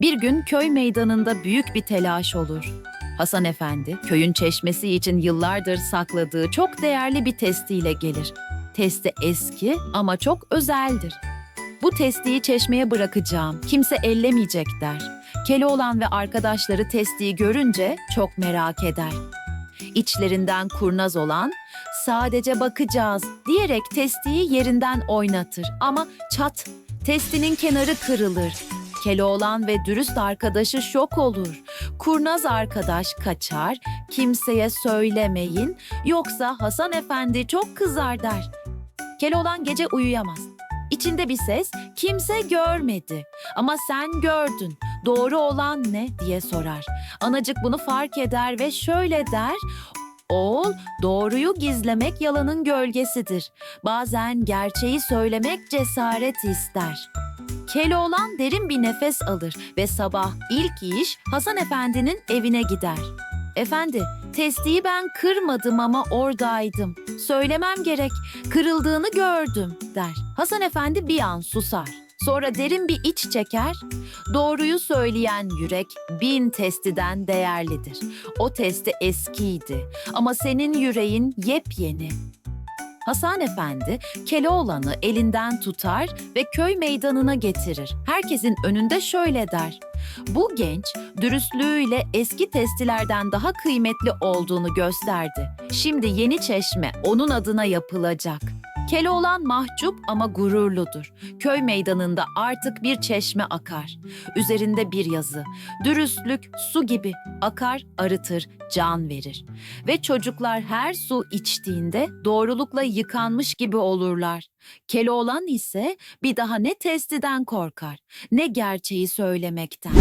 Bir gün köy meydanında büyük bir telaş olur. Hasan Efendi, köyün çeşmesi için yıllardır sakladığı çok değerli bir testiyle gelir. Testi eski ama çok özeldir. Bu testiyi çeşmeye bırakacağım, kimse ellemeyecek der. Keloğlan ve arkadaşları testiyi görünce çok merak eder. İçlerinden kurnaz olan, sadece bakacağız diyerek testiyi yerinden oynatır ama çat, testinin kenarı kırılır. Keloğlan ve dürüst arkadaşı şok olur. Kurnaz arkadaş kaçar, kimseye söylemeyin yoksa Hasan Efendi çok kızar der. Keloğlan gece uyuyamaz. İçinde bir ses kimse görmedi ama sen gördün. Doğru olan ne diye sorar. Anacık bunu fark eder ve şöyle der. Oğul, doğruyu gizlemek yalanın gölgesidir. Bazen gerçeği söylemek cesaret ister. Keloğlan derin bir nefes alır ve sabah ilk iş Hasan Efendi'nin evine gider. Efendi, testiyi ben kırmadım ama oradaydım. Söylemem gerek, kırıldığını gördüm der. Hasan Efendi bir an susar. Sonra derin bir iç çeker. Doğruyu söyleyen yürek bin testiden değerlidir. O testi eskiydi ama senin yüreğin yepyeni. Hasan Efendi Keloğlan'ı elinden tutar ve köy meydanına getirir. Herkesin önünde şöyle der. Bu genç dürüstlüğüyle eski testilerden daha kıymetli olduğunu gösterdi. Şimdi yeni çeşme onun adına yapılacak. Keloğlan mahcup ama gururludur. Köy meydanında artık bir çeşme akar. Üzerinde bir yazı. Dürüstlük su gibi akar, arıtır, can verir. Ve çocuklar her su içtiğinde doğrulukla yıkanmış gibi olurlar. Keloğlan ise bir daha ne testiden korkar, ne gerçeği söylemekten.